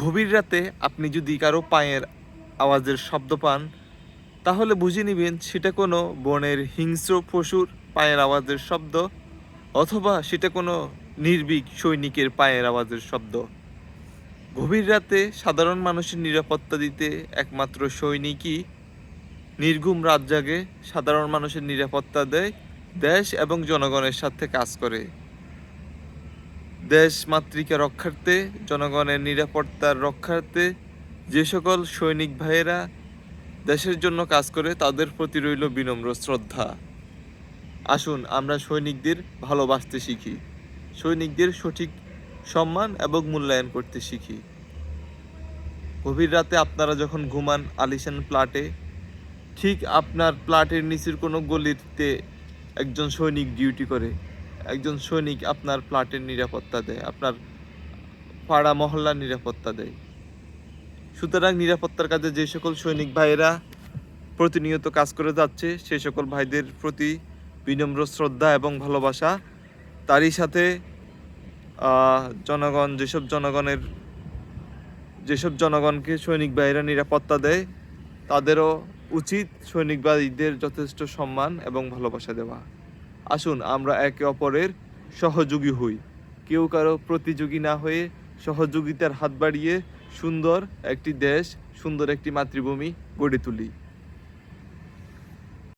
গভীর রাতে আপনি যদি কারও পায়ের আওয়াজের শব্দ পান, তাহলে বুঝে নেবেন সেটা কোনো বনের হিংস্র পশুর পায়ের আওয়াজের শব্দ অথবা সেটা কোনো নির্ভীক সৈনিকের পায়ের আওয়াজের শব্দ। গভীর রাতে সাধারণ মানুষের নিরাপত্তা দিতে একমাত্র সৈনিকই নির্ঘুম রাত জাগে সাধারণ মানুষের নিরাপত্তা দেয়, দেশ এবং জনগণের সাথে কাজ করে। দেশ মাতৃকা রক্ষার্থে, জনগণের নিরাপত্তার রক্ষার্থে যে সকল সৈনিক ভাইয়েরা দেশের জন্য কাজ করে, তাদের প্রতি রইল বিনম্র শ্রদ্ধা। আসুন, আমরা সৈনিকদের ভালোবাসতে শিখি। সৈনিকদের সঠিক সম্মান এবং মূল্যায়ন করতে শিখি। গভীর রাতে আপনারা যখন ঘুমান আলিশান প্লাটে, ঠিক আপনার প্লাটের নিচের কোনো গলিতে একজন সৈনিক ডিউটি করে। একজন সৈনিক আপনার প্লাটের নিরাপত্তা দেয়, আপনার পাড়া মহল্লার নিরাপত্তা দেয়। সুতরাং নিরাপত্তার কাজে যে সকল সৈনিক ভাইয়েরা প্রতিনিয়ত কাজ করে যাচ্ছে সেই সকল ভাইদের প্রতি বিনম্র শ্রদ্ধা এবং ভালোবাসা। তারই সাথে জনগণ, যেসব জনগণের, যেসব জনগণকে সৈনিক ভাইয়েরা নিরাপত্তা দেয়, তাদেরও উচিত সৈনিক ভাইদের যথেষ্ট সম্মান এবং ভালোবাসা দেওয়া। আসুন, আমরা একে অপরের সহযোগী হই। কেউ কারও প্রতিযোগী না হয়ে সহযোগিতার হাত বাড়িয়ে সুন্দর একটি দেশ, সুন্দর একটি মাতৃভূমি গড়ে তুলি।